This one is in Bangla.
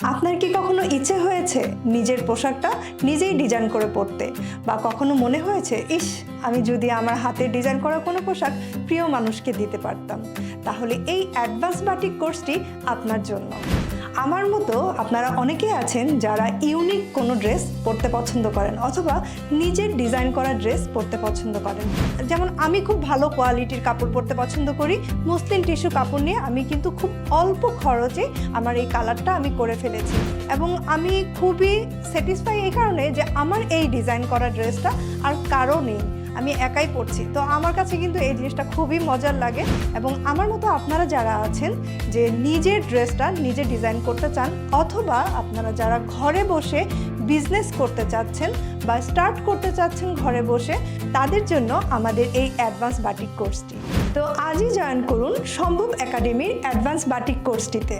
আপনার কি কখনো ইচ্ছে হয়েছে নিজের পোশাকটা নিজেই ডিজাইন করে পরতে? বা কখনো মনে হয়েছে, ইস, আমি যদি আমার হাতে ডিজাইন করা কোনো পোশাক প্রিয় মানুষকে দিতে পারতাম? তাহলে এই অ্যাডভান্স বাটিক কোর্সটি আপনার জন্য। আমার মতো আপনারা অনেকেই আছেন যারা ইউনিক কোনো ড্রেস পরতে পছন্দ করেন অথবা নিজের ডিজাইন করা ড্রেস পরতে পছন্দ করেন। যেমন আমি খুব ভালো কোয়ালিটির কাপড় পরতে পছন্দ করি, মসলিন টিস্যু কাপড় নিয়ে আমি কিন্তু খুব অল্প খরচে আমার এই কালারটা আমি করে ফেলেছি। এবং আমি খুবই স্যাটিসফাই এই কারণে যে আমার এই ডিজাইন করা ড্রেসটা আর কারও নেই। আমি একাই পড়ছি। তো আমার কাছে কিন্তু এই জিনিসটা খুবই মজার লাগে এবং আমার মতো আপনারা যারা আছেন যে নিজের ড্রেসটা নিজে ডিজাইন করতে চান অথবা আপনারা যারা ঘরে বসে বিজনেস করতে চাচ্ছেন বা স্টার্ট করতে চাচ্ছেন ঘরে বসে, তাদের জন্য আমাদের এই অ্যাডভান্স বাটিক কোর্সটি তো আজই জয়েন করুন সম্ভব একাডেমির অ্যাডভান্স বাটিক কোর্সটিতে